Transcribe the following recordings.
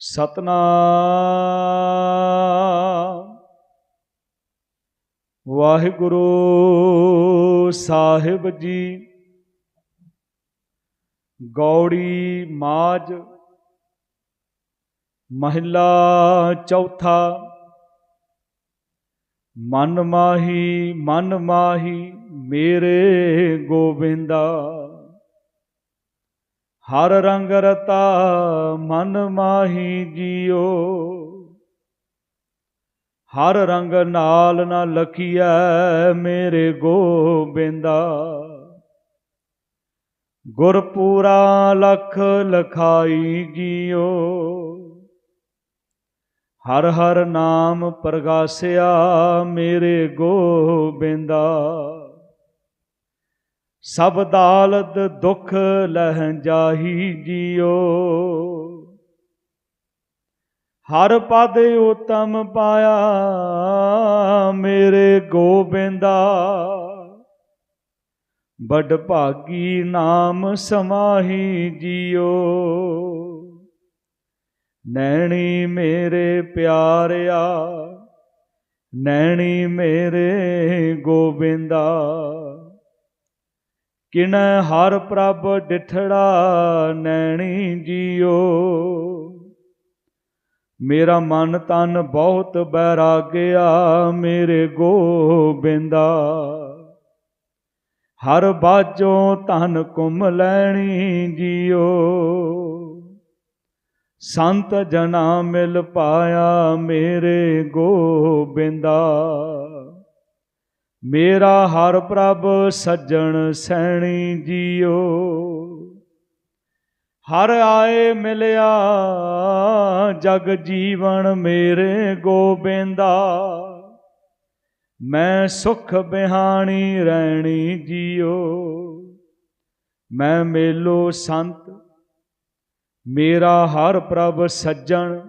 ਸਤਨਾਮ। ਵਾਹਿਗੁਰੂ ਸਾਹਿਬ ਜੀ ਗੌੜੀ ਮਾਜ ਮਹਿਲਾ ਚੌਥਾ ਮਨ ਮਾਹੀ ਮਨ ਮਾਹੀ ਮੇਰੇ ਗੋਬਿੰਦਾ। ਹਰ ਰੰਗ ਰਤਾ ਮਨ ਮਾਹੀ ਜਿਉ ਹਰ ਰੰਗ ਨਾਲ ਨਾ ਲਖੀਐ ਮੇਰੇ ਗੋਬਿੰਦਾ। ਗੁਰਪੂਰਾ ਲਖ ਲਖਾਈ ਜਿਉ ਹਰ ਹਰ ਨਾਮ ਪ੍ਰਗਾਸਿਆ ਮੇਰੇ ਗੋਬਿੰਦਾ। ਸਭ ਦਾਲਦ ਦੁਖ ਲਹਿ ਜਾਹੀ ਜਿਉ ਹਰ ਪਦ ਉਤਮ ਪਾਇਆ ਮੇਰੇ ਗੋਬਿੰਦਾ। ਬੜ ਭਾਗੀ ਨਾਮ ਸਮਾਹੀ ਜਿਉ ਨੈਣੀ ਮੇਰੇ ਪਿਆਰਿਆ, ਨੈਣੀ ਮੇਰੇ ਗੋਬਿੰਦਾ। ਕਿਣ ਹਰ ਪ੍ਰਭ ਡਿਠੜਾ ਨੈਣੀ ਜੀਓ। ਮੇਰਾ ਮਨ ਤਨ ਬਹੁਤ ਬੈਰਾਗਿਆ, ਮੇਰੇ ਗੋਬਿੰਦਾ। ਹਰ ਬਾਜੋਂ ਧਨ ਕੁਮ ਲੈਣੀ ਜੀਓ। ਸੰਤ ਜਨਾ ਮਿਲ ਪਾਇਆ ਮੇਰੇ ਗੋਬਿੰਦਾ। ਮੇਰਾ ਹਰ ਪ੍ਰਭ ਸੱਜਣ ਸਹਿਣੀ ਜੀਓ। ਹਰ ਆਏ ਮਿਲਿਆ, ਜਗ ਜੀਵਨ ਮੇਰੇ ਗੋਬਿੰਦਾ। ਮੈਂ ਸੁਖ ਬਿਹਾਣੀ ਰਹਿਣੀ ਜੀਓ। ਮੈਂ ਮੇਲੋ ਸੰਤ, ਮੇਰਾ ਹਰ ਪ੍ਰਭ ਸੱਜਣ।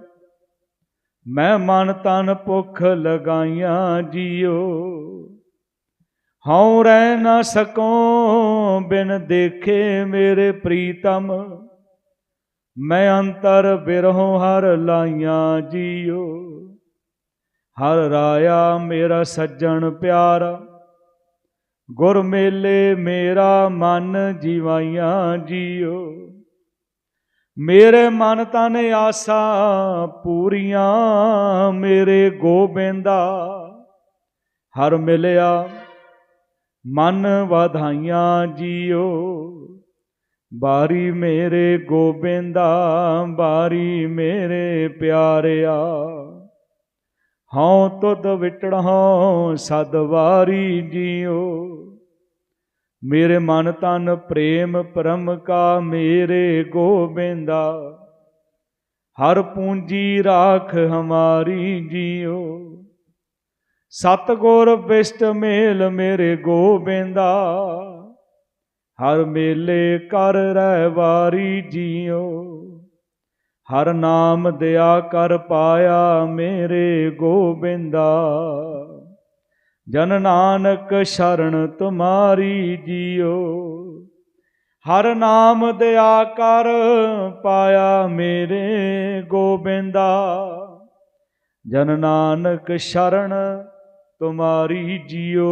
ਮੈਂ ਮਨ ਤਨ ਭੁਖ ਲਗਾਈਆਂ ਜੀਓ। ਹਉ ਰਹਿ ਨਾ ਸਕੋ, ਬਿਨ ਦੇਖੇ ਮੇਰੇ ਪ੍ਰੀਤਮ। ਮੈਂ ਅੰਤਰ ਬਿਰਹੋਂ ਹਰ ਲਾਈਆਂ ਜੀਓ। ਹਰ ਰਾਇਆ ਮੇਰਾ ਸੱਜਣ ਪਿਆਰਾ। ਗੁਰ ਮੇਲੇ ਮੇਰਾ ਮਨ ਜੀਵਾਈਆਂ ਜੀਓ। ਮੇਰੇ ਮਨ ਤਨ ਆਸਾ ਪੂਰੀਆਂ ਮੇਰੇ ਗੋਬਿੰਦਾ। ਹਰ ਮਿਲਿਆ ਮਨ ਵਧਾਈਆਂ ਜੀਓ। ਬਾਰੀ ਮੇਰੇ ਗੋਬਿੰਦਾ, ਬਾਰੀ ਮੇਰੇ ਪਿਆਰਿਆ। ਹਉ ਤੁਧ ਵਿਟੜਹੁ ਸਦ ਵਾਰੀ ਜਿਉ ਮੇਰੇ ਮਨ ਤਨ ਪ੍ਰੇਮ ਪਰਮ ਕਾ ਮੇਰੇ ਗੋਬਿੰਦਾ। ਹਰ ਪੂੰਜੀ ਰਾਖ ਹਮਾਰੀ ਜਿਉ ਸਤ ਗੁਰ ਬਿਸ਼ਟ ਮੇਲ ਮੇਰੇ ਗੋਬਿੰਦਾ, ਹਰ ਮੇਲੇ ਕਰ ਰਹਿ ਵਾਰੀ ਜੀਓ। ਹਰ ਨਾਮ ਦਿਆ ਕਰ ਪਾਇਆ ਮੇਰੇ ਗੋਬਿੰਦਾ, ਜਨ ਨਾਨਕ ਸ਼ਰਨ ਤੁਮਾਰੀ ਜੀਓ। ਹਰ ਨਾਮ ਦਿਆ ਕਰ ਪਾਇਆ ਮੇਰੇ ਗੋਬਿੰਦਾ, ਜਨ ਨਾਨਕ ਸ਼ਰਨ ਤੁਮਾਰੀ ਜਿਉ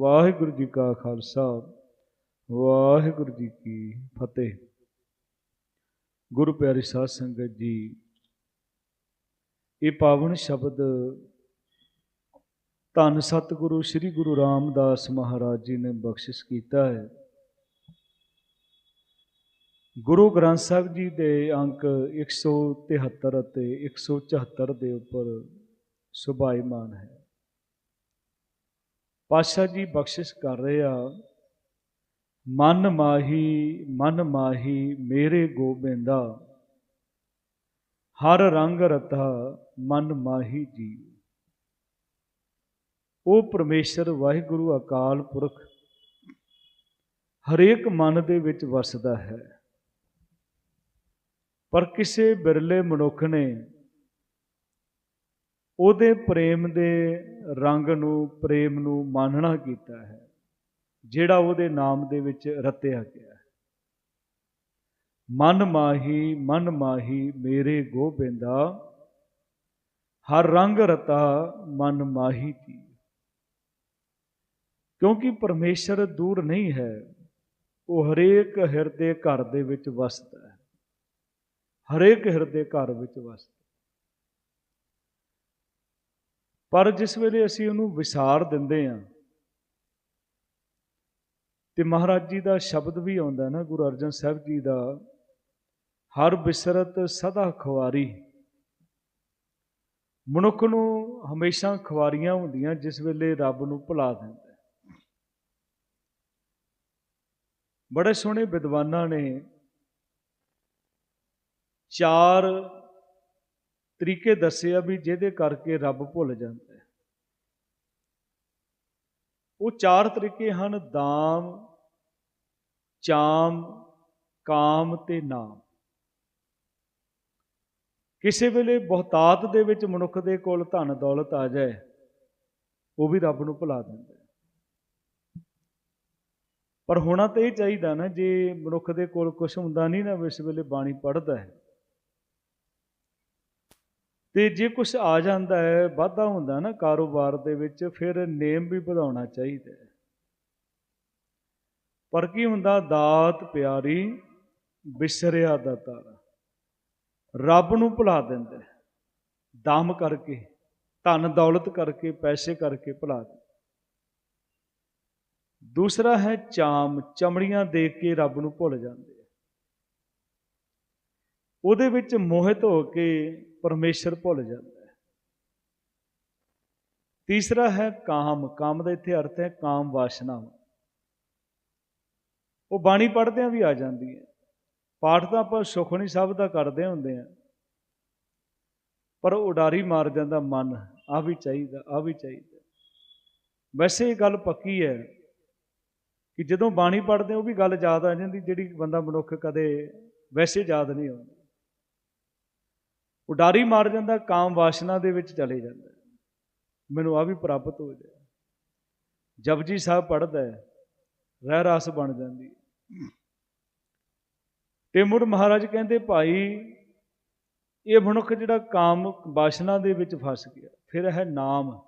ਵਾਹਿਗੁਰੂ ਜੀ ਕਾ ਖਾਲਸਾ, ਵਾਹਿਗੁਰੂ ਜੀ ਕੀ ਫਤਿਹ। ਗੁਰੂ ਪਿਆਰੇ ਸਾਧ ਸੰਗਤ ਜੀ, ਇਹ ਪਾਵਨ ਸ਼ਬਦ ਧੰਨ ਸਤਿਗੁਰੂ ਸ੍ਰੀ ਗੁਰੂ ਰਾਮਦਾਸ ਮਹਾਰਾਜ ਜੀ ਨੇ ਬਖਸ਼ਿਸ਼ ਕੀਤਾ ਹੈ। ਗੁਰੂ ਗ੍ਰੰਥ ਸਾਹਿਬ ਜੀ ਦੇ ਅੰਕ 173 ਅਤੇ 174 ਦੇ ਉੱਪਰ ਸੁਭਾਈਮਾਨ ਹੈ। ਪਾਸ਼ਾ ਜੀ ਬਖਸ਼ਿਸ਼ ਕਰ ਰਹੇ ਆ, ਮਨ ਮਾਹੀ ਮਨ ਮਾਹੀ ਮੇਰੇ ਗੋਬਿੰਦਾ, ਹਰ ਰੰਗ ਰਤਾ ਮਨ ਮਾਹੀ ਜੀ। ਉਹ ਪਰਮੇਸ਼ਰ ਵਾਹਿਗੁਰੂ ਅਕਾਲ ਪੁਰਖ ਹਰੇਕ ਮਨ ਦੇ ਵਿੱਚ ਵਸਦਾ ਹੈ। ਪਰ ਕਿਸੇ ਬਿਰਲੇ ਮਨੁੱਖ ਨੇ ਉਹਦੇ ਪ੍ਰੇਮ ਦੇ ਰੰਗ ਨੂੰ, ਪ੍ਰੇਮ ਨੂੰ ਮਾਨਣਾ ਕੀਤਾ ਹੈ, ਜਿਹੜਾ ਉਹਦੇ ਨਾਮ ਦੇ ਵਿੱਚ ਰਤਿਆ ਗਿਆ ਹੈ। ਮਨ ਮਾਹੀ ਮਨ ਮਾਹੀ ਮੇਰੇ ਗੋਬਿੰਦਾ, ਹਰ ਰੰਗ ਰਤਾ ਮਨ ਮਾਹੀ ਕੀ ਕਿਉਂਕਿ ਪਰਮੇਸ਼ਰ ਦੂਰ ਨਹੀਂ ਹੈ, ਉਹ ਹਰੇਕ ਹਿਰਦੇ ਘਰ ਦੇ ਵਿੱਚ ਵਸਦਾ ਹੈ। ਹਰੇਕ ਹਿਰਦੇ ਘਰ ਵਿੱਚ ਵਸਦਾ ਪਰ ਜਿਸ ਵੇਲੇ ਅਸੀਂ ਉਹਨੂੰ ਵਿਸਾਰ ਦਿੰਦੇ ਹਾਂ, ਤੇ ਮਹਾਰਾਜ ਜੀ ਦਾ ਸ਼ਬਦ ਵੀ ਆਉਂਦਾ ਨਾ, ਗੁਰੂ ਅਰਜਨ ਸਾਹਿਬ ਜੀ ਦਾ, ਹਰ ਬਿਸਰਤ ਸਦਾ ਖੁਆਰੀ। ਮਨੁੱਖ ਨੂੰ ਹਮੇਸ਼ਾ ਖੁਆਰੀਆਂ ਹੁੰਦੀਆਂ ਜਿਸ ਵੇਲੇ ਰੱਬ ਨੂੰ ਭੁਲਾ ਦਿੰਦਾ ਬੜੇ ਸੋਹਣੇ ਵਿਦਵਾਨਾਂ ਨੇ ਚਾਰ ਤਰੀਕੇ ਦੱਸੇ ਆ ਵੀ ਜਿਹਦੇ ਕਰਕੇ ਰੱਬ ਭੁੱਲ ਜਾਂਦਾ ਹੈ। ਉਹ ਚਾਰ ਤਰੀਕੇ ਹਨ, ਦਾਮ, ਚਾਮ, ਕਾਮ ਤੇ ਨਾਮ। ਕਿਸੇ ਵੇਲੇ ਬਹੁਤਾਤ ਦੇ ਵਿੱਚ ਮਨੁੱਖ ਦੇ ਕੋਲ ਧਨ ਦੌਲਤ ਆ ਜਾਏ, ਉਹ ਵੀ ਰੱਬ ਨੂੰ ਭੁਲਾ ਦਿੰਦਾ ਪਰ ਹੋਣਾ ਤਾਂ ਇਹ ਚਾਹੀਦਾ ਨਾ, ਜੇ ਮਨੁੱਖ ਦੇ ਕੋਲ ਕੁਝ ਹੁੰਦਾ ਨਹੀਂ ਨਾ ਇਸ ਵੇਲੇ ਬਾਣੀ ਪੜ੍ਹਦਾ ਹੈ। ਤੇ ਜੇ ਕੁਝ ਆ ਜਾਂਦਾ ਹੈ, ਵਾਧਾ ਹੁੰਦਾ ਨਾ ਕਾਰੋਬਾਰ ਦੇ ਵਿੱਚ, ਫਿਰ ਨੇਮ ਵੀ ਵਧਾਉਣਾ ਚਾਹੀਦਾ ਪਰ ਕੀ ਹੁੰਦਾ? ਦਾਤ ਪਿਆਰੀ, ਬਿਸਰਿਆ ਦਾ ਤਾਰਾ। ਰੱਬ ਨੂੰ ਭੁਲਾ ਦਿੰਦਾ ਹੈ। ਦਮ ਕਰਕੇ, ਧਨ ਦੌਲਤ ਕਰਕੇ, ਪੈਸੇ ਕਰਕੇ ਭੁਲਾ ਦਿੰਦਾ ਦੂਸਰਾ ਹੈ ਚਾਮ। ਚਮੜੀਆਂ ਦੇਖ ਕੇ ਰੱਬ ਨੂੰ ਭੁੱਲ ਜਾਂਦੇ ਉਹਦੇ ਵਿੱਚ ਮੋਹਿਤ ਹੋ ਕੇ ਪਰਮੇਸ਼ਰ ਭੁੱਲ ਜਾਂਦਾ ਹੈ। ਤੀਸਰਾ ਹੈ ਕਾਮ। ਕਾਮ ਦਾ ਇੱਥੇ ਅਰਥ ਹੈ ਕਾਮ ਵਾਸ਼ਨਾ ਉਹ ਬਾਣੀ ਪੜ੍ਹਦਿਆਂ ਵੀ ਆ ਜਾਂਦੀ ਹੈ। ਪਾਠ ਤਾਂ ਆਪਾਂ ਸੁਖਣੀ ਸਾਹਿਬ ਦਾ ਕਰਦੇ ਹੁੰਦੇ ਆ ਪਰ ਉਡਾਰੀ ਮਾਰ ਜਾਂਦਾ ਮਨ ਆ ਵੀ ਚਾਹੀਦਾ ਆ ਵੀ ਚਾਹੀਦਾ। ਵੈਸੇ ਇਹ ਗੱਲ ਪੱਕੀ ਹੈ ਕਿ ਜਦੋਂ ਬਾਣੀ ਪੜ੍ਹਦੇ ਉਹ ਵੀ ਗੱਲ ਯਾਦ ਆ ਜਾਂਦੀ, ਜਿਹੜੀ ਬੰਦਾ ਮਨੁੱਖ ਕਦੇ ਵੈਸੇ ਯਾਦ ਨਹੀਂ ਆਉਂਦੀ। ਉਡਾਰੀ ਮਾਰ ਜਾਂਦਾ, ਕਾਮ ਵਾਸ਼ਨਾ ਦੇ ਵਿੱਚ ਚਲੇ ਜਾਂਦਾ। ਮੈਨੂੰ ਆ ਵੀ ਪ੍ਰਾਪਤ ਹੋ ਜਾਏ। ਜਪਜੀ ਸਾਹਿਬ ਪੜ੍ਹਦਾ ਹੈ, ਰਹਿ ਰਸ ਬਣ ਜਾਂਦੀ ਤੇ ਮੁੜ ਮਹਾਰਾਜ ਕਹਿੰਦੇ, ਭਾਈ, ਇਹ ਮਨੁੱਖ ਜਿਹੜਾ ਕਾਮ ਵਾਸ਼ਨਾ ਦੇ ਵਿੱਚ ਫਸ ਗਿਆ, ਫਿਰ ਹੈ ਨਾਮ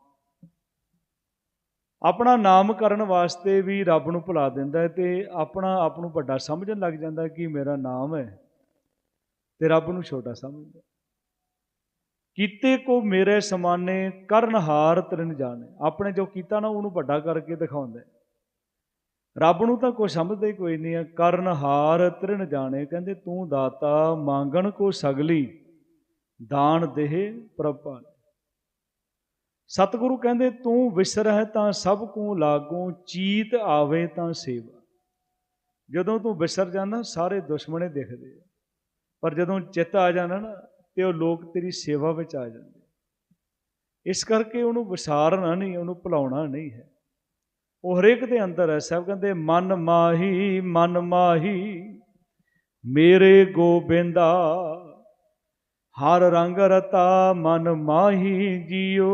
ਆਪਣਾ ਨਾਮ ਕਰਨ ਵਾਸਤੇ ਵੀ ਰੱਬ ਨੂੰ ਭੁਲਾ ਦਿੰਦਾ ਹੈ ਤੇ ਆਪਣਾ ਆਪ ਨੂੰ ਵੱਡਾ ਸਮਝਣ ਲੱਗ ਜਾਂਦਾ ਕਿ ਮੇਰਾ ਨਾਮ ਹੈ ਤੇ ਰੱਬ ਨੂੰ ਛੋਟਾ ਸਮਝਦਾ ਕੀਤੇ ਕੋ ਮੇਰੇ ਸਮਾਨੇ ਕਰਨਹਾਰ ਤਰਨ ਜਾਣੇ। ਆਪਣੇ ਜੋ ਕੀਤਾ ਨਾ ਉਹਨੂੰ ਵੱਡਾ ਕਰਕੇ ਦਿਖਾਉਂਦਾ। ਰੱਬ ਨੂੰ ਤਾਂ ਕੋਈ ਸਮਝਦਾ ਹੀ ਕੋਈ ਨਹੀਂ ਹੈ ਕਰਨਹਾਰ ਤਰਨ ਜਾਣੇ। ਕਹਿੰਦੇ, ਤੂੰ ਦਾਤਾ ਮੰਗਣ ਕੋ ਸਗਲੀ, ਦਾਨ ਦੇਹ ਪ੍ਰਭਾ ਸਤਿਗੁਰੂ ਕਹਿੰਦੇ, ਤੂੰ ਵਿਸਰਹਿ ਤਾਂ ਸਭ ਕੋ ਲਾਗੂ, ਚੀਤ ਆਵੇ ਤਾਂ ਸੇਵਾ। ਜਦੋਂ ਤੂੰ ਵਿਸਰ ਜਾਂਦਾ, ਸਾਰੇ ਦੁਸ਼ਮਣੇ ਦਿਖਦੇ ਪਰ ਜਦੋਂ ਚਿੱਤ ਆ ਜਾਂਦਾ ਨਾ ਤੇ ਉਹ ਲੋਕ ਤੇਰੀ ਸੇਵਾ ਵਿੱਚ ਆ ਜਾਂਦੇ। ਇਸ ਕਰਕੇ ਉਹਨੂੰ ਵਿਸਾਰਨਾ ਨਹੀਂ, ਉਹਨੂੰ ਭੁਲਾਉਣਾ ਨਹੀਂ ਹੈ। ਉਹ ਹਰੇਕ ਦੇ ਅੰਦਰ ਹੈ, ਸਭ ਕਹਿੰਦੇ, ਮਨ ਮਾਹੀ ਮਨ ਮਾਹੀ, ਮੇਰੇ ਗੋਬਿੰਦਾ, ਹਰ ਰੰਗ ਰਤਾ ਮਨ ਮਾਹੀ ਜੀਓ।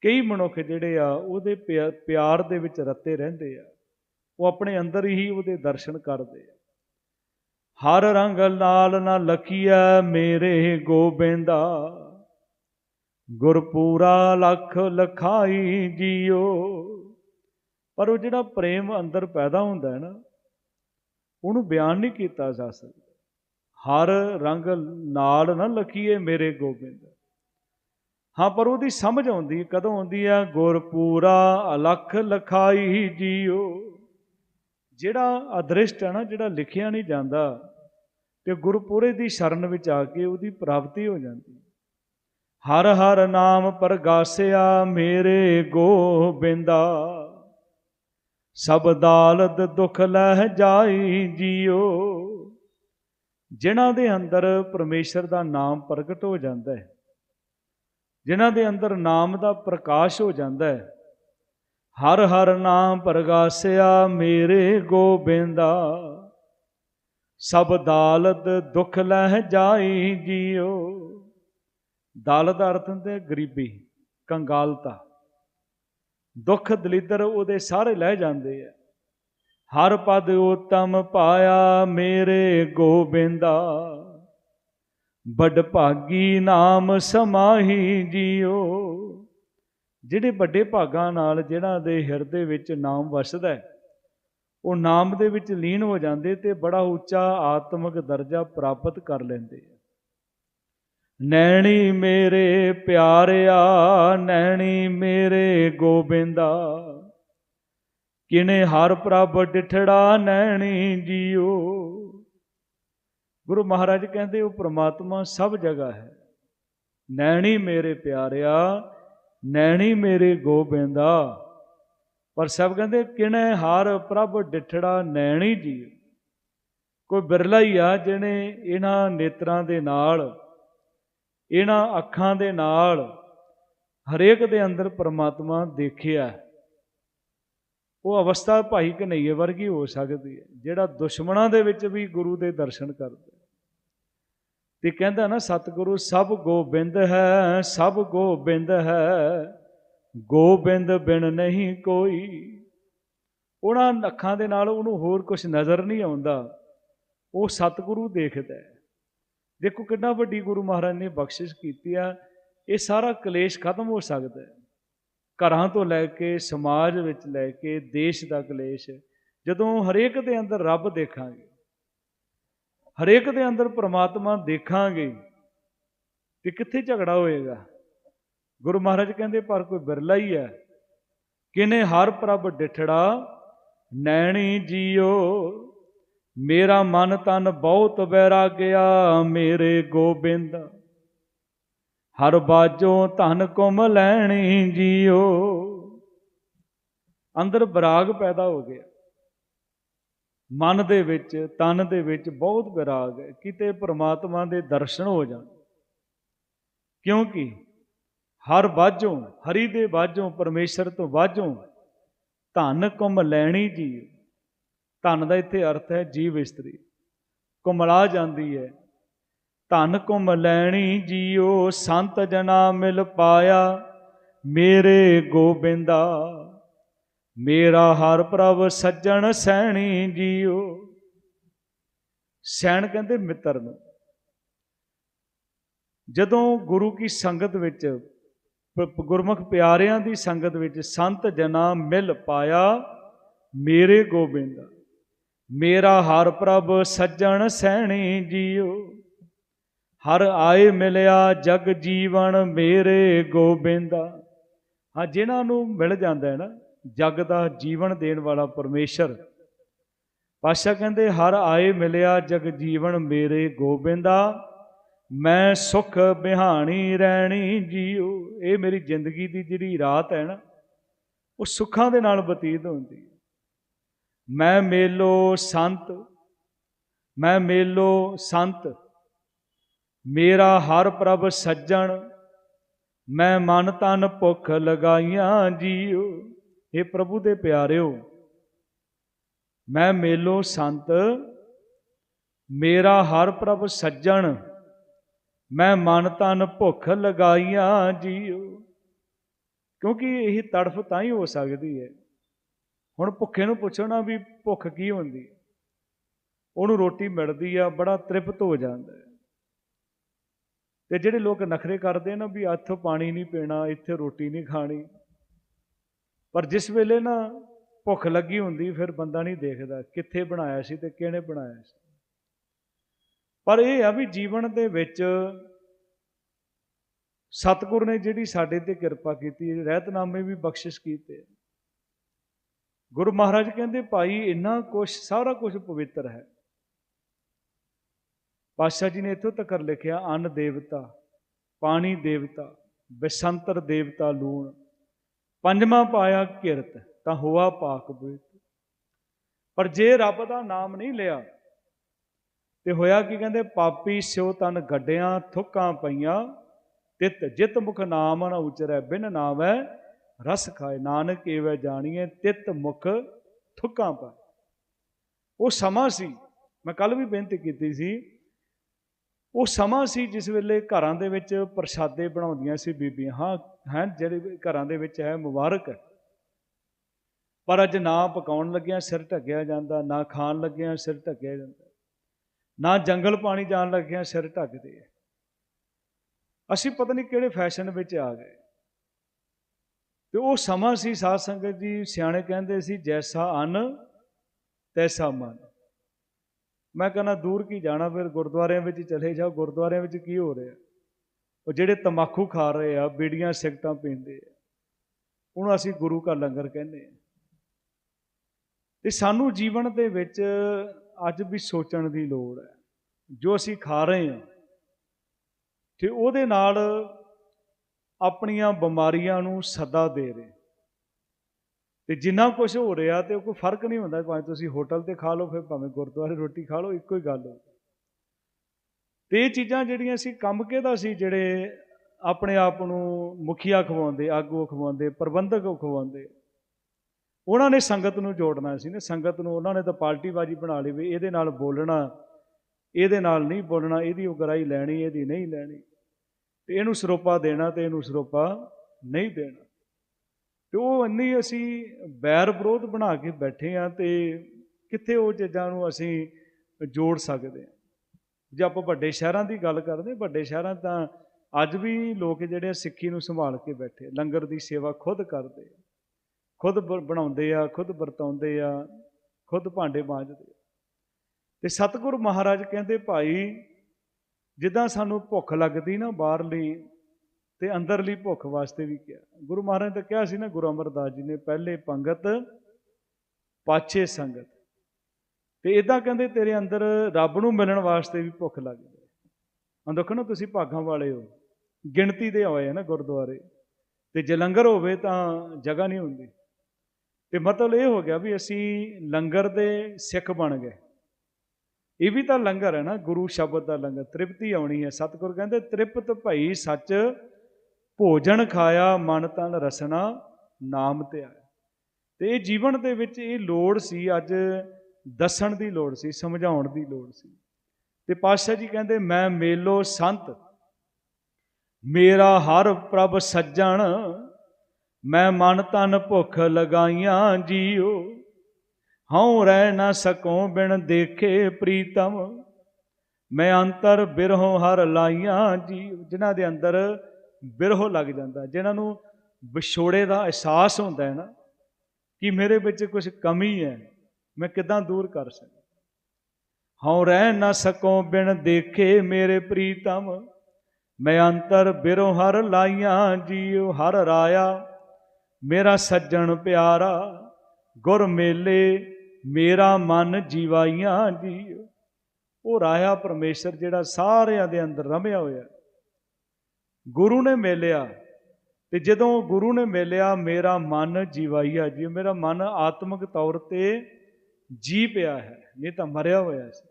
ਕਈ ਮਨੁੱਖ ਜਿਹੜੇ ਆ, ਉਹਦੇ ਪਿਆਰ ਦੇ ਵਿੱਚ ਰਤੇ ਰਹਿੰਦੇ ਆ। ਉਹ ਆਪਣੇ ਅੰਦਰ ਹੀ ਉਹਦੇ ਦਰਸ਼ਨ ਕਰਦੇ ਆ। ਹਰ ਰੰਗ ਲਾਲ ਨਾ ਲਖੀਐ ਮੇਰੇ ਗੋਬਿੰਦਾ। ਗੁਰਪੂਰਾ ਲਖ ਲਖਾਈ ਜੀਓ। ਪਰ ਉਹ ਜਿਹੜਾ ਪ੍ਰੇਮ ਅੰਦਰ ਪੈਦਾ ਹੁੰਦਾ ਹੈ ਨਾ, ਉਹਨੂੰ ਬਿਆਨ ਨਹੀਂ ਕੀਤਾ ਜਾ ਸਕਦਾ। ਹਰ ਰੰਗ ਨਾਲ ਨਾ ਲਖੀਏ ਮੇਰੇ ਗੋਬਿੰਦ। ਹਾਂ, ਪਰ ਉਹਦੀ ਸਮਝ ਆਉਂਦੀ ਕਦੋਂ ਆਉਂਦੀ ਆ ਗੁਰਪੂਰਾ ਅਲਖ ਲਖਾਈ ਜੀਓ। ਜਿਹੜਾ ਅਦ੍ਰਿਸ਼ਟ ਹੈ ਨਾ, ਜਿਹੜਾ ਲਿਖਿਆ ਨਹੀਂ ਜਾਂਦਾ ਤੇ ਗੁਰਪੁਰੇ ਦੀ ਸ਼ਰਨ ਵਿੱਚ ਆ ਕੇ ਉਹਦੀ ਪ੍ਰਾਪਤੀ ਹੋ ਜਾਂਦੀ। ਹਰ ਹਰ ਨਾਮ ਪ੍ਰਗਾਸਿਆ ਮੇਰੇ ਗੋਬਿੰਦਾ। ਸਭ ਦਾਲਤ ਦੁਖ ਲਹਿ ਜਾਈ ਜੀਓ। ਜਿਨ੍ਹਾਂ ਦੇ ਅੰਦਰ ਪਰਮੇਸ਼ਰ ਦਾ ਨਾਮ ਪ੍ਰਗਟ ਹੋ ਜਾਂਦਾ ਹੈ, ਜਿਨ੍ਹਾਂ ਦੇ ਅੰਦਰ ਨਾਮ ਦਾ ਪ੍ਰਕਾਸ਼ ਹੋ ਜਾਂਦਾ ਹੈ, ਹਰ ਹਰ ਨਾਮ ਪ੍ਰਗਾਸਿਆ ਮੇਰੇ ਗੋਬਿੰਦਾ। ਸਭ ਦਾਲਤ ਦੁੱਖ ਲਹਿ ਜਾਈ ਜੀਓ। ਦਾਲਤ ਅਰਥ ਹੁੰਦਾ ਗਰੀਬੀ, ਕੰਗਾਲਤਾ। ਦੁੱਖ ਦਲਿੱਦਰ ਉਹਦੇ ਸਾਰੇ ਲਹਿ ਜਾਂਦੇ ਆ। ਹਰ ਪਦ ਉਤਮ ਪਾਇਆ ਮੇਰੇ ਗੋਬਿੰਦਾ। ਬੜ ਭਾਗੀ ਨਾਮ ਸਮਾਹੀ ਜਿਉ ਜਿਹੜੇ ਵੱਡੇ ਭਾਗਾਂ ਨਾਲ ਜਿਹੜਾ ਦੇ ਹਿਰਦੇ ਵਿੱਚ ਨਾਮ ਵਸਦਾ ਹੈ ਉਹ ਨਾਮ ਦੇ ਵਿੱਚ ਲੀਨ ਹੋ ਜਾਂਦੇ ਤੇ ਬੜਾ ਉੱਚਾ ਆਤਮਿਕ ਦਰਜਾ ਪ੍ਰਾਪਤ ਕਰ ਲੈਂਦੇ ਆ। ਨੈਣੀ ਮੇਰੇ ਪਿਆਰਿਆ, ਨੈਣੀ ਮੇਰੇ ਗੋਬਿੰਦਾ, ਕਿਨੇ ਹਰ ਪ੍ਰਭ ਡਿਠੜਾ ਨੈਣੀ ਜੀਓ। ਗੁਰੂ ਮਹਾਰਾਜ ਕਹਿੰਦੇ, ਉਹ ਪ੍ਰਮਾਤਮਾ ਸਭ ਜਗ੍ਹਾ ਹੈ। ਨੈਣੀ ਮੇਰੇ ਪਿਆਰਿਆ, ਨੈਣੀ ਮੇਰੇ ਗੋਬਿੰਦਾ ਪਰ ਸਭ ਕਹਿੰਦੇ ਕਿਨੇ ਹਾਰ ਪ੍ਰਭ ਡਿਠੜਾ ਨੈਣੀ ਜੀ? ਕੋਈ ਬਿਰਲਾ ਹੀ ਆ ਜਿਹਨੇ ਇਹਨਾਂ ਨੇਤਰਾਂ ਦੇ ਨਾਲ, ਇਹਨਾਂ ਅੱਖਾਂ ਦੇ ਨਾਲ ਹਰੇਕ ਦੇ ਅੰਦਰ ਪਰਮਾਤਮਾ ਦੇਖਿਆ। ਉਹ ਅਵਸਥਾ ਭਾਈ ਕਨਈਏ ਵਰਗੀ ਹੋ ਸਕਦੀ ਹੈ, ਜਿਹੜਾ ਦੁਸ਼ਮਣਾਂ ਦੇ ਵਿੱਚ ਵੀ ਗੁਰੂ ਦੇ ਦਰਸ਼ਨ ਕਰਦਾ। ਤੇ ਕਹਿੰਦਾ ਨਾ, ਸਤਿਗੁਰੂ ਸਭ ਗੋਬਿੰਦ ਹੈ, ਸਭ ਗੋਬਿੰਦ ਹੈ। ਗੋਬਿੰਦ ਬਿਨ ਨਹੀਂ ਕੋਈ। ਉਹਨਾਂ ਅੱਖਾਂ ਦੇ ਨਾਲ ਉਹਨੂੰ ਹੋਰ ਕੁਝ ਨਜ਼ਰ ਨਹੀਂ ਆਉਂਦਾ। ਉਹ ਸਤਿਗੁਰੂ ਦੇਖਦਾ ਹੈ। ਦੇਖੋ ਕਿੰਨਾ ਵੱਡੀ ਗੁਰੂ ਮਹਾਰਾਜ ਨੇ ਬਖਸ਼ਿਸ਼ ਕੀਤੀ ਆ। ਇਹ ਸਾਰਾ ਕਲੇਸ਼ ਖਤਮ ਹੋ ਸਕਦਾ ਹੈ। ਘਰਾਂ ਤੋਂ ਲੈ ਕੇ ਸਮਾਜ ਵਿੱਚ ਲੈ ਕੇ ਦੇਸ਼ ਦਾ ਕਲੇਸ਼, ਜਦੋਂ ਹਰੇਕ ਦੇ ਅੰਦਰ ਰੱਬ ਦੇਖਾਂਗੇ, ਹਰੇਕ ਦੇ ਅੰਦਰ ਪ੍ਰਮਾਤਮਾ ਦੇਖਾਂਗੇ, ਤੇ ਕਿੱਥੇ ਝਗੜਾ ਹੋਏਗਾ? ਗੁਰੂ ਮਹਾਰਾਜ ਕਹਿੰਦੇ, ਪਰ ਕੋਈ ਬਿਰਲਾ ਹੀ ਹੈ, ਕਿਨੇ ਹਰ ਪ੍ਰਭ ਡਿਠੜਾ, ਨੈਣੀ ਜੀਓ, ਮੇਰਾ ਮਨ ਤਨ ਬਹੁਤ ਬੈਰਾਗਿਆ ਮੇਰੇ ਗੋਬਿੰਦ, ਹਰ ਬਾਜੋ ਧਨ ਕੁਮ ਲੈਣੀ ਜੀਓ। ਅੰਦਰ ਵਿਰਾਗ ਪੈਦਾ ਹੋ ਗਿਆ। ਮਨ ਦੇ ਵਿੱਚ, ਤਨ ਦੇ ਵਿੱਚ ਬਹੁਤ ਵਿਰਾਗ ਹੈ। ਕਿਤੇ ਪ੍ਰਮਾਤਮਾ ਦੇ ਦਰਸ਼ਨ ਹੋ ਜਾਣ। ਕਿਉਂਕਿ ਹਰ ਬਾਝੋਂ ਹਰੀ ਦੇ ਬਾਝੋਂ ਪਰਮੇਸ਼ਰ ਤੋਂ ਬਾਝੋਂ ਧਨ ਕੁਮ ਲੈਣੀ ਜੀ। ਧਨ ਦਾ ਇੱਥੇ ਅਰਥ ਹੈ ਜੀਵ ਇਸਤਰੀ। ਕੁਮਲਾ ਜਾਂਦੀ ਹੈ। ਧਨ ਕੁਮ ਲੈਣੀ ਜੀਓ, ਸੰਤ ਜਨਾ ਮਿਲ ਪਾਇਆ, ਮੇਰੇ ਗੋਬਿੰਦਾ। ਮੇਰਾ ਹਰ ਪ੍ਰਭ ਸੱਜਣ ਸੈਣੀ ਜੀਓ। ਸੈਣ ਕਹਿੰਦੇ ਮਿੱਤਰ ਨੂੰ। ਜਦੋਂ ਗੁਰੂ ਕੀ ਸੰਗਤ ਵਿੱਚ ਗੁਰਮੁਖ ਪਿਆਰਿਆਂ ਦੀ ਸੰਗਤ ਵਿੱਚ ਸੰਤ ਜਨਾ ਮਿਲ ਪਾਇਆ ਮੇਰੇ ਗੋਬਿੰਦ। ਮੇਰਾ ਹਰ ਪ੍ਰਭ ਸੱਜਣ ਸਹਿਣੀ ਜੀਓ। ਹਰ ਆਏ ਮਿਲਿਆ ਜਗ ਜੀਵਨ ਮੇਰੇ ਗੋਬਿੰਦਾ। ਹਾਂ, ਜਿਨ੍ਹਾਂ ਨੂੰ ਮਿਲ ਜਾਂਦਾ ਹੈ ਨਾ, ਜਗ ਦਾ ਜੀਵਨ ਦੇਣ ਵਾਲਾ ਪਰਮੇਸ਼ਰ। ਪਾਸ਼ਾ ਕਹਿੰਦੇ, ਹਰ ਆਏ ਮਿਲਿਆ ਜਗ ਜੀਵਨ ਮੇਰੇ ਗੋਬਿੰਦਾ। ਮੈਂ ਸੁਖ ਬਿਹਾਣੀ ਰਹਿਣੀ ਜੀਉ। ਇਹ ਮੇਰੀ ਜ਼ਿੰਦਗੀ ਦੀ ਜਿਹੜੀ ਰਾਤ ਹੈ ਨਾ, ਉਹ ਸੁੱਖਾਂ ਦੇ ਨਾਲ ਬਤੀਤ ਹੁੰਦੀ ਹੈ। ਮੈਂ ਮੇਲੋ ਸੰਤ, ਮੈਂ ਮੇਲੋ ਸੰਤ, ਮੇਰਾ ਹਰ ਪ੍ਰਭ ਸੱਜਣ, ਮੈਂ ਮਨ ਤਨ ਭੁੱਖ ਲਗਾਈਆਂ ਜੀਉ। ਇਹ ਪ੍ਰਭੂ ਦੇ ਪਿਆਰਿਓ, ਮੈਂ ਮੇਲੋ ਸੰਤ, ਮੇਰਾ ਹਰ ਪ੍ਰਭ ਸੱਜਣ ਮੈਂ ਮਨ ਤਨ ਭੁੱਖ ਲਗਾਈਆਂ ਜੀਓ। ਕਿਉਂਕਿ ਇਹ ਤੜਫ ਤਾਂ ਹੀ ਹੋ ਸਕਦੀ ਹੈ। ਹੁਣ ਭੁੱਖੇ ਨੂੰ ਪੁੱਛੋ ਨਾ ਵੀ ਭੁੱਖ ਕੀ ਹੁੰਦੀ ਹੈ? ਉਹਨੂੰ ਰੋਟੀ ਮਿਲਦੀ ਆ, ਬੜਾ ਤ੍ਰਿਪਤ ਹੋ ਜਾਂਦਾ ਹੈ। ਤੇ ਜਿਹੜੇ ਲੋਕ ਨਖਰੇ ਕਰਦੇ ਨਾ ਵੀ ਹੱਥੋਂ ਪਾਣੀ ਨਹੀਂ ਪੀਣਾ, ਇੱਥੇ ਰੋਟੀ ਨਹੀਂ ਖਾਣੀ। ਪਰ ਜਿਸ ਵੇਲੇ ਨਾ ਭੁੱਖ ਲੱਗੀ ਹੁੰਦੀ, ਫਿਰ ਬੰਦਾ ਨਹੀਂ ਦੇਖਦਾ ਕਿੱਥੇ ਬਣਾਇਆ ਸੀ ਤੇ ਕਿਹਨੇ ਬਣਾਇਆ ਸੀ। ਪਰ ਇਹ ਆ ਵੀ ਜੀਵਨ ਦੇ ਵਿੱਚ ਸਤਿਗੁਰ ਨੇ ਜਿਹੜੀ ਸਾਡੇ ਤੇ ਕਿਰਪਾ ਕੀਤੀ ਰਹਿਤਨਾਮੇ ਵੀ ਬਖਸ਼ਿਸ਼ ਕੀਤੇ ਗੁਰੂ ਮਹਾਰਾਜ ਕਹਿੰਦੇ, ਭਾਈ, ਇੰਨਾ ਕੁਝ ਸਾਰਾ ਕੁਝ ਪਵਿੱਤਰ ਹੈ। ਪਾਤਸ਼ਾਹ ਜੀ ਨੇ ਇੱਥੋਂ ਤੱਕ ਲਿਖਿਆ, ਅੰਨ ਦੇਵਤਾ, ਪਾਣੀ ਦੇਵਤਾ, ਬਸੰਤਰ ਦੇਵਤਾ ਲੂਣ, ਪੰਜਵਾਂ ਪਾਇਆ ਕਿਰਤ, ਤਾਂ ਹੋਆ ਪਾਕ ਬੇਤ। ਪਰ ਜੇ ਰੱਬ ਦਾ ਨਾਮ ਨਹੀਂ ਲਿਆ ਤੇ ਹੋਇਆ ਕੀ ਕਹਿੰਦੇ, ਪਾਪੀ ਸਿਉ ਤਨ ਗੱਡਿਆਂ ਥੁੱਕਾਂ ਪਈਆਂ, ਤਿਤ ਜਿਤ ਮੁਖ ਨਾਮ ਨਾ ਉਚਰੈ, ਬਿਨ ਨਾਮੈ ਰਸ ਖਾਏ। ਨਾਨਕ ਏਵੈ ਜਾਣੀਏ ਤਿਤ ਮੁਖ ਥੁੱਕਾਂ ਪਾ ਉਹ ਸਮਾਂ ਸੀ, ਮੈਂ ਕੱਲ ਵੀ ਬੇਨਤੀ ਕੀਤੀ ਸੀ, ਉਹ ਸਮਾਂ ਸੀ ਜਿਸ ਵੇਲੇ ਘਰਾਂ ਦੇ ਵਿੱਚ ਪ੍ਰਸ਼ਾਦੇ ਬਣਾਉਂਦੀਆਂ ਸੀ ਬੀਬੀਆਂ। ਹਾਂ, ਹੈ, ਜਿਹੜੇ ਘਰਾਂ ਦੇ ਵਿੱਚ ਹੈ, ਮੁਬਾਰਕ ਹੈ। ਪਰ ਅੱਜ ਨਾ ਪਕਾਉਣ ਲੱਗਿਆਂ, ਸਿਰ ਢੱਕਿਆ ਜਾਂਦਾ, ਨਾ ਖਾਣ ਲੱਗਿਆਂ, ਸਿਰ ਢੱਕਿਆ ਜਾਂਦਾ। ਨਾ ਜੰਗਲ ਪਾਣੀ ਜਾਣ ਲੱਗਿਆ ਸਿਰ ਢੱਕਦੇ ਅਸੀਂ ਪਤਾ ਨਹੀਂ ਕਿਹੜੇ ਫੈਸ਼ਨ ਵਿੱਚ ਆ ਗਏ। ਤੇ ਉਹ ਸਮਾਂ ਸੀ ਸਾਧ ਸੰਗਤ ਜੀ, ਸਿਆਣੇ ਕਹਿੰਦੇ ਸੀ, ਜੈਸਾ ਅੰਨ, ਤੈਸਾ ਮਨ। ਮੈਂ ਕਹਿੰਦਾ, ਦੂਰ ਕੀ ਜਾਣਾ ਫਿਰ? ਗੁਰਦੁਆਰਿਆਂ ਵਿੱਚ ਚਲੇ ਜਾਓ। ਗੁਰਦੁਆਰਿਆਂ ਵਿੱਚ ਕੀ ਹੋ ਰਿਹਾ? ਉਹ ਜਿਹੜੇ ਤਮਾਕੂ ਖਾ ਰਹੇ ਆ, ਬੀੜੀਆਂ ਸਿਗਟਾਂ ਪੀਂਦੇ ਆ। ਉਹਨੂੰ ਅਸੀਂ ਗੁਰੂ ਕਾ ਲੰਗਰ ਕਹਿੰਦੇ ਆ। ਤੇ ਸਾਨੂੰ ਜੀਵਨ ਦੇ ਵਿੱਚ ਅੱਜ ਵੀ ਸੋਚਣ ਦੀ ਲੋੜ ਹੈ। ਜੋ ਅਸੀਂ ਖਾ ਰਹੇ ਹਾਂ, ਤੇ ਉਹਦੇ ਨਾਲ ਆਪਣੀਆਂ ਬਿਮਾਰੀਆਂ ਨੂੰ ਸੱਦਾ ਦੇ ਰਹੇ ਤੇ ਜਿੰਨਾ ਕੁਝ ਹੋ ਰਿਹਾ ਤੇ ਉਹ ਕੋਈ ਫ਼ਰਕ ਨਹੀਂ ਹੁੰਦਾ, ਭਾਵੇਂ ਤੁਸੀਂ ਹੋਟਲ ਤੇ ਖਾ ਲਓ, ਫਿਰ ਭਾਵੇਂ ਗੁਰਦੁਆਰੇ ਰੋਟੀ ਖਾ ਲਓ, ਇੱਕੋ ਹੀ ਗੱਲ ਹੋ। ਤੇ ਇਹ ਚੀਜ਼ਾਂ ਜਿਹੜੀਆਂ ਸੀ ਕੰਮ ਕਿਹਦਾ ਸੀ, ਜਿਹੜੇ ਆਪਣੇ ਆਪ ਨੂੰ ਮੁਖੀਆ ਖਵਾਉਂਦੇ, ਆਗੂ ਖਵਾਉਂਦੇ, ਪ੍ਰਬੰਧਕ ਖਵਾਉਂਦੇ ਉਹਨਾਂ ਨੇ ਸੰਗਤ ਨੂੰ ਜੋੜਨਾ ਸੀ ਨਾ, ਸੰਗਤ ਨੂੰ ਉਹਨਾਂ ਨੇ ਤਾਂ ਪਾਰਟੀਬਾਜੀ ਬਣਾ ਲਈ ਵੀ ਇਹਦੇ ਨਾਲ ਬੋਲਣਾ, ਇਹਦੇ ਨਾਲ ਨਹੀਂ ਬੋਲਣਾ, ਇਹਦੀ ਉਗਰਾਈ ਲੈਣੀ, ਇਹਦੀ ਨਹੀਂ ਲੈਣੀ। ਤੇ ਇਹਨੂੰ ਸਰੋਪਾ ਦੇਣਾ ਤੇ ਇਹਨੂੰ ਸਰੋਪਾ ਨਹੀਂ ਦੇਣਾ। ਤੇ ਉਹ ਇੰਨੀ ਅਸੀਂ ਬੈਰ ਵਿਰੋਧ ਬਣਾ ਕੇ ਬੈਠੇ ਆ ਤੇ ਕਿੱਥੇ ਉਹ ਚੀਜ਼ਾਂ ਨੂੰ ਅਸੀਂ ਜੋੜ ਸਕਦੇ ਆ ਜੇ ਆਪਾਂ ਵੱਡੇ ਸ਼ਹਿਰਾਂ ਦੀ ਗੱਲ ਕਰਦੇ, ਵੱਡੇ ਸ਼ਹਿਰਾਂ ਤਾਂ ਅੱਜ ਵੀ ਲੋਕ ਜਿਹੜੇ ਆ ਸਿੱਖੀ ਨੂੰ ਸੰਭਾਲ ਕੇ ਬੈਠੇ, ਲੰਗਰ ਦੀ ਸੇਵਾ ਖੁਦ ਕਰਦੇ। ਖੁਦ ਬ- ਬਣਾਉਂਦੇ ਆ, ਖੁਦ ਵਰਤਾਉਂਦੇ ਆ, ਖੁਦ ਭਾਂਡੇ ਮਾਂਜਦੇ ਆ। ਤੇ ਸਤਿਗੁਰ ਮਹਾਰਾਜ ਕਹਿੰਦੇ, ਭਾਈ, ਜਿੱਦਾਂ ਸਾਨੂੰ ਭੁੱਖ ਲੱਗਦੀ ਨਾ ਬਾਹਰਲੀ ਤੇ ਅੰਦਰਲੀ ਭੁੱਖ ਵਾਸਤੇ ਵੀ ਕਿਹਾ। ਗੁਰੂ ਮਹਾਰਾਜ ਨੇ ਤਾਂ ਕਿਹਾ ਸੀ ਨਾ, ਗੁਰੂ ਅਮਰਦਾਸ ਜੀ ਨੇ, ਪਹਿਲੇ ਪੰਗਤ, ਪਾਛੇ ਸੰਗਤ। ਤੇ ਇਦਾਂ ਕਹਿੰਦੇ, ਤੇਰੇ ਅੰਦਰ ਰੱਬ ਨੂੰ ਮਿਲਣ ਵਾਸਤੇ ਵੀ ਭੁੱਖ ਲੱਗਦੀ ਹੈ। ਹੁਣ ਦੇਖੋ ਨਾ, ਤੁਸੀਂ ਭਾਗਾਂ ਵਾਲੇ ਹੋ, ਗਿਣਤੀ ਦੇ ਹੋਏ ਆ ਨਾ ਗੁਰਦੁਆਰੇ। ਤੇ ਜੇ ਲੰਗਰ ਹੋਵੇ ਤਾਂ ਜਗ੍ਹਾ ਨਹੀਂ ਹੁੰਦੀ। ਤੇ ਮਤਲਬ ਇਹ ਹੋ ਗਿਆ ਵੀ ਅਸੀਂ ਲੰਗਰ ਦੇ ਸਿੱਖ ਬਣ ਗਏ। ਇਹ ਵੀ ਤਾਂ ਲੰਗਰ ਹੈ ਨਾ, ਗੁਰੂ ਸ਼ਬਦ ਦਾ ਲੰਗਰ, ਤ੍ਰਿਪਤੀ ਆਉਣੀ ਹੈ, ਸਤਿਗੁਰ ਕਹਿੰਦੇ, ਤ੍ਰਿਪਤ ਭਈ ਸੱਚ, ਭੋਜਨ ਖਾਇਆ, ਮਨ ਤਨ ਰਸਨਾ, ਨਾਮ ਤੇ ਆਇਆ ਤੇ ਇਹ ਜੀਵਨ ਦੇ ਵਿੱਚ ਇਹ ਲੋੜ ਸੀ, ਅੱਜ ਦੱਸਣ ਦੀ ਲੋੜ ਸੀ, ਸਮਝਾਉਣ ਦੀ ਲੋੜ ਸੀ। ਤੇ ਪਾਤਸ਼ਾਹ ਜੀ ਕਹਿੰਦੇ, ਮੈਂ ਮੇਲੋ ਸੰਤ, ਮੇਰਾ ਹਰ ਪ੍ਰਭ ਸੱਜਣ ਮੈਂ ਮਨ ਤਨ ਭੁੱਖ ਲਗਾਈਆਂ, ਜੀਓ। ਹਉ ਰਹਿ ਨਾ ਸਕੋ ਬਿਨ ਦੇਖੇ ਪ੍ਰੀਤਮ। ਮੈਂ ਅੰਤਰ ਬਿਰਹੋਂ ਹਰ ਲਾਈਆਂ ਜੀ ਜਿਨ੍ਹਾਂ ਦੇ ਅੰਦਰ ਬਿਰਹੋ ਲੱਗ ਜਾਂਦਾ, ਜਿਨ੍ਹਾਂ ਨੂੰ ਵਿਛੋੜੇ ਦਾ ਅਹਿਸਾਸ ਹੁੰਦਾ ਹੈ ਨਾ, ਕਿ ਮੇਰੇ ਵਿੱਚ ਕੁਝ ਕਮੀ ਹੈ, ਮੈਂ ਕਿਦਾਂ ਦੂਰ ਕਰ ਸਕਾਂ? ਹਉ ਰਹਿ ਨਾ ਸਕੋ ਬਿਨ ਦੇਖੇ ਮੇਰੇ ਪ੍ਰੀਤਮ। ਮੈਂ ਅੰਤਰ ਬਿਰੋ ਹਰ ਲਾਈਆਂ ਜੀਉ ਹਰ ਰਾਇਆ ਮੇਰਾ ਸੱਜਣ ਪਿਆਰਾ, ਗੁਰ ਮੇਲੇ, ਮੇਰਾ ਮਨ ਜੀਵਾਈਆਂ ਜੀ ਉਹ ਰਾਇਆ ਪਰਮੇਸ਼ਰ ਜਿਹੜਾ ਸਾਰਿਆਂ ਦੇ ਅੰਦਰ ਰਮਿਆ ਹੋਇਆ। ਗੁਰੂ ਨੇ ਮੇਲਿਆ ਤੇ ਜਦੋਂ ਗੁਰੂ ਨੇ ਮੇਲਿਆ, ਮੇਰਾ ਮਨ ਜੀਵਾਈਆ ਜੀ ਮੇਰਾ ਮਨ ਆਤਮਿਕ ਤੌਰ ਤੇ ਜੀ ਪਿਆ ਹੈ, ਨਹੀਂ ਤਾਂ ਮਰਿਆ ਹੋਇਆ ਸੀ।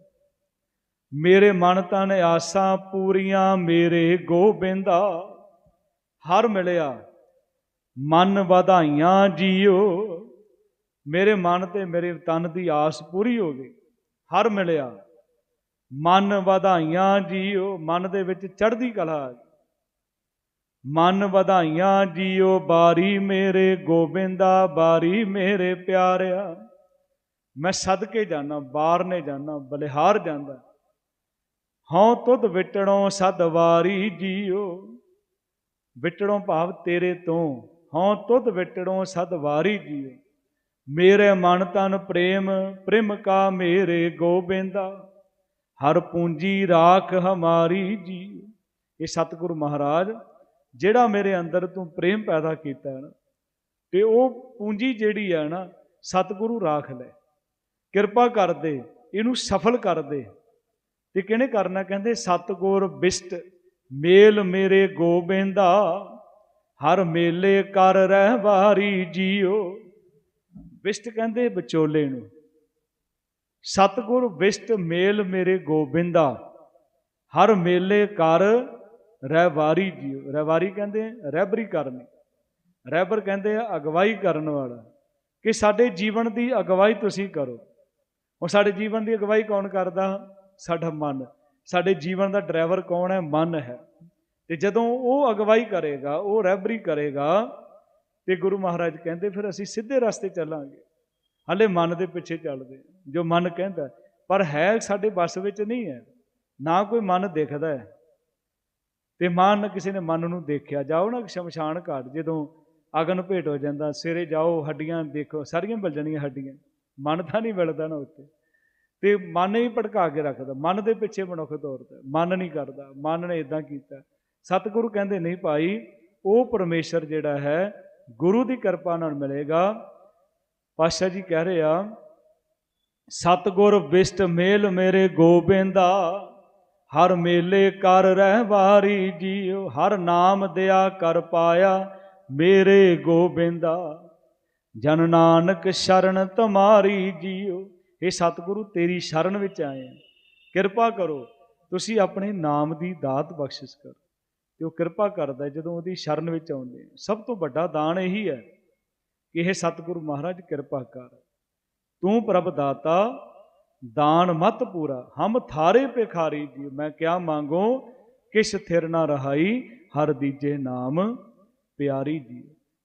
ਮੇਰੇ ਮਨ ਤਨ ਆਸਾਂ ਪੂਰੀਆਂ, ਮੇਰੇ ਗੋਬਿੰਦਾ ਹਰ ਮਿਲਿਆ। ਮਨ ਵਧਾਈਆਂ ਜੀਓ। ਮੇਰੇ ਮਨ ਤੇ ਮੇਰੇ ਤਨ ਦੀ ਆਸ ਪੂਰੀ ਹੋ ਗਈ। ਹਰ ਮਿਲਿਆ। ਮਨ ਵਧਾਈਆਂ ਜੀਓ। ਮਨ ਦੇ ਵਿੱਚ ਚੜ੍ਹਦੀ ਕਲਾ ਮਨ ਵਧਾਈਆਂ ਜੀਓ। ਬਾਰੀ ਮੇਰੇ ਗੋਬਿੰਦਾ, ਬਾਰੀ ਮੇਰੇ ਪਿਆਰਿਆ। ਮੈਂ ਸਦਕੇ ਜਾਣਾ ਬਾਹਰ ਨੇ ਜਾਣਾ ਬਲਿਹਾਰ ਜਾਂਦਾ। ਹਉ ਤੁਧ ਵਿਟਣੋ ਸਦ ਵਾਰੀ ਜੀਓ। ਵਿਟਣੋ ਭਾਵ ਤੇਰੇ ਤੋਂ। ਹਉ ਤੁਧ ਵਿਟੜੋ ਸਦ ਵਾਰੀ ਜੀਓ। ਮੇਰੇ ਮਨ ਤਨ ਪ੍ਰੇਮ, ਪ੍ਰਿਮ ਕਾ ਮੇਰੇ ਗੋਬਿੰਦਾ। ਹਰ ਪੂੰਜੀ ਰਾਖ ਹਮਾਰੀ ਜੀ ਇਹ ਸਤਿਗੁਰੂ ਮਹਾਰਾਜ, ਜਿਹੜਾ ਮੇਰੇ ਅੰਦਰ ਤੂੰ ਪ੍ਰੇਮ ਪੈਦਾ ਕੀਤਾ ਨਾ, ਤੇ ਉਹ ਪੂੰਜੀ ਜਿਹੜੀ ਹੈ ਨਾ, ਸਤਿਗੁਰੂ ਰਾਖ ਲੈ। ਕਿਰਪਾ ਕਰ ਦੇ ਇਹਨੂੰ ਸਫਲ ਕਰ ਦੇ ਤੇ ਕਿਹਨੇ ਕਰਨਾ? ਕਹਿੰਦੇ, ਸਤਗੁਰ ਬਿਸ਼ਟ, ਮੇਲ ਮੇਰੇ ਗੋਬਿੰਦਾ। ਹਰ ਮੇਲੇ ਕਰ ਰਹਿ ਵਾਰੀ ਜੀਓ। ਵਿਸ਼ਟ ਕਹਿੰਦੇ ਵਿਚੋਲੇ ਨੂੰ, ਸਤਗੁਰ ਵਿਸ਼ਟ ਮੇਲ ਮੇਰੇ ਗੋਬਿੰਦਾ, ਹਰ ਮੇਲੇ ਕਰ ਰਹਿਵਾਰੀ ਜੀਓ। ਰਹਿਵਾਰੀ ਕਹਿੰਦੇ ਰਹਿਬਰੀ ਕਰਨੀ। ਰਹਿਬਰ ਕਹਿੰਦੇ ਆ, ਅਗਵਾਈ ਕਰਨ ਵਾਲਾ, ਕਿ ਸਾਡੇ ਜੀਵਨ ਦੀ ਅਗਵਾਈ ਤੁਸੀਂ ਕਰੋ। ਹੁਣ ਸਾਡੇ ਜੀਵਨ ਦੀ ਅਗਵਾਈ ਕੌਣ ਕਰਦਾ? ਸਾਡਾ ਮਨ। ਸਾਡੇ ਜੀਵਨ ਦਾ ਡਰਾਈਵਰ ਕੌਣ ਹੈ? ਮਨ ਹੈ। ਤੇ ਜਦੋਂ ਉਹ ਅਗਵਾਈ ਕਰੇਗਾ, ਉਹ ਰਹਿਬਰੀ ਕਰੇਗਾ, ਤੇ ਗੁਰੂ ਮਹਾਰਾਜ ਕਹਿੰਦੇ, ਫਿਰ ਅਸੀਂ ਸਿੱਧੇ ਰਸਤੇ ਚੱਲਾਂਗੇ। ਹਲੇ ਮਨ ਦੇ ਪਿੱਛੇ ਚੱਲਦੇ ਜੋ ਮਨ ਕਹਿੰਦਾ ਪਰ ਹੈ ਸਾਡੇ ਵੱਸ ਵਿੱਚ ਨਹੀਂ ਹੈ। ਨਾ ਕੋਈ ਮਨ ਦਿਖਦਾ ਹੈ। ਤੇ ਮਨ ਕਿਸੇ ਨੇ ਮਨ ਨੂੰ ਦੇਖਿਆ। ਜਾਓ ਨਾ ਸ਼ਮਸ਼ਾਨ ਘਾਟ, ਜਦੋਂ ਅਗਨ ਭੇਟ ਹੋ ਜਾਂਦਾ ਸਿਰੇ ਜਾਓ, ਹੱਡੀਆਂ ਦੇਖੋ, ਸਾਰੀਆਂ ਮਿਲ ਜਾਣੀਆਂ ਹੱਡੀਆਂ। ਮਨ ਤਾਂ ਨਹੀਂ ਮਿਲਦਾ ਨਾ ਉੱਥੇ। ਤੇ ਮਨ ਹੀ ਭੜਕਾ ਕੇ ਰੱਖਦਾ। ਮਨ ਦੇ ਪਿੱਛੇ ਮਨੁੱਖ ਦੌੜਦਾ ਮਨ ਨਹੀਂ ਕਰਦਾ। ਮਨ ਨੇ ਇਦਾਂ ਕੀਤਾ। ਸਤਿਗੁਰੂ ਕਹਿੰਦੇ ਨਹੀਂ ਭਾਈ, ਉਹ ਪਰਮੇਸ਼ਰ ਜਿਹੜਾ ਹੈ, ਗੁਰੂ ਦੀ ਕਿਰਪਾ ਨਾਲ ਮਿਲੇਗਾ। ਪਾਸ਼ਾ ਜੀ ਕਹਿ ਰਹੇ ਆ, ਸਤਗੁਰ ਵਿਸ਼ਟ ਮੇਲ ਮੇਰੇ ਗੋਬਿੰਦਾ, ਹਰ ਮੇਲੇ ਕਰ ਰਹਿ ਵਾਰੀ ਜੀਉ, ਹਰ ਨਾਮ ਦਿਆ ਕਰ ਪਾਇਆ ਮੇਰੇ ਗੋਬਿੰਦਾ। ਜਨ ਨਾਨਕ ਸ਼ਰਨ ਤੁਮਾਰੀ ਜੀਉ। ਇਹ ਸਤਿਗੁਰੂ, ਤੇਰੀ ਸ਼ਰਨ ਵਿੱਚ ਆਏ ਹਾਂ ਕਿਰਪਾ ਕਰੋ, ਤੁਸੀਂ ਆਪਣੇ ਨਾਮ ਦੀ ਦਾਤ ਬਖਸ਼ਿਸ਼ ਕਰੋ। ਤੇ ਉਹ ਕਿਰਪਾ ਕਰਦਾ ਜਦੋਂ ਉਹਦੀ ਸ਼ਰਨ ਵਿੱਚ ਆਉਂਦੇ ਆ। ਸਭ ਤੋਂ ਵੱਡਾ ਦਾਨ ਇਹੀ ਹੈ ਕਿ ਇਹ ਸਤਿਗੁਰੂ ਮਹਾਰਾਜ ਕਿਰਪਾ ਕਰ। ਤੂੰ ਪ੍ਰਭ ਦਾਤਾ, ਦਾਨ ਮਤ ਪੂਰਾ। ਹਮ ਥਾਰੇ ਪਿਖਾਰੀ ਜੀ ਮੈਂ ਕਿਆ ਮੰਗੋ, ਕਿਛ ਥਿਰ ਨਾ ਰਹਾਈ, ਹਰ ਦੀਜੇ ਨਾਮ ਪਿਆਰੀ ਜੀ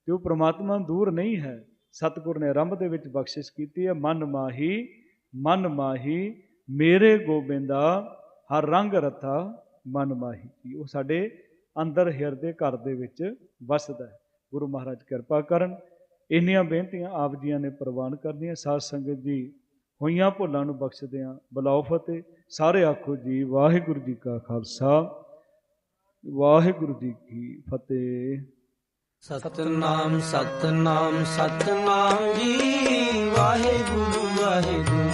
ਤੇ ਉਹ ਪ੍ਰਮਾਤਮਾ ਦੂਰ ਨਹੀਂ ਹੈ। ਸਤਿਗੁਰ ਨੇ ਆਰੰਭ ਦੇ ਵਿੱਚ ਬਖਸ਼ਿਸ਼ ਕੀਤੀ ਹੈ, ਮਨ ਮਾਹੀ ਮਨ ਮਾਹੀ, ਮੇਰੇ ਗੋਬਿੰਦਾ, ਹਰ ਰੰਗ ਰਥਾ ਮਨ ਮਾਹੀ। ਜੀ ਉਹ ਸਾਡੇ ਅੰਦਰ ਹਿਰਦੇ ਘਰ ਦੇ ਵਿੱਚ ਵਸਦਾ ਹੈ। ਗੁਰੂ ਮਹਾਰਾਜ ਕਿਰਪਾ ਕਰਨ, ਇੰਨੀਆਂ ਬੇਨਤੀਆਂ ਆਪ ਜੀਆਂ ਨੇ ਪ੍ਰਵਾਨ ਕਰਨੀਆਂ, ਸਾਧ ਸੰਗਤ ਜੀ ਹੋਈਆਂ ਭੁੱਲਾਂ ਨੂੰ ਬਖਸ਼ਦਿਆਂ ਬਲਾਉ ਫਤਿਹ। ਸਾਰੇ ਆਖੋ ਜੀ, ਵਾਹਿਗੁਰੂ ਜੀ ਕਾ ਖਾਲਸਾ। ਵਾਹਿਗੁਰੂ ਜੀ ਕੀ ਫਤਿਹ। ਸਤਨਾਮ ਸਤਨਾਮ ਸਤਨਾਮ ਜੀ। ਵਾਹਿਗੁਰੂ ਵਾਹਿਗੁਰੂ।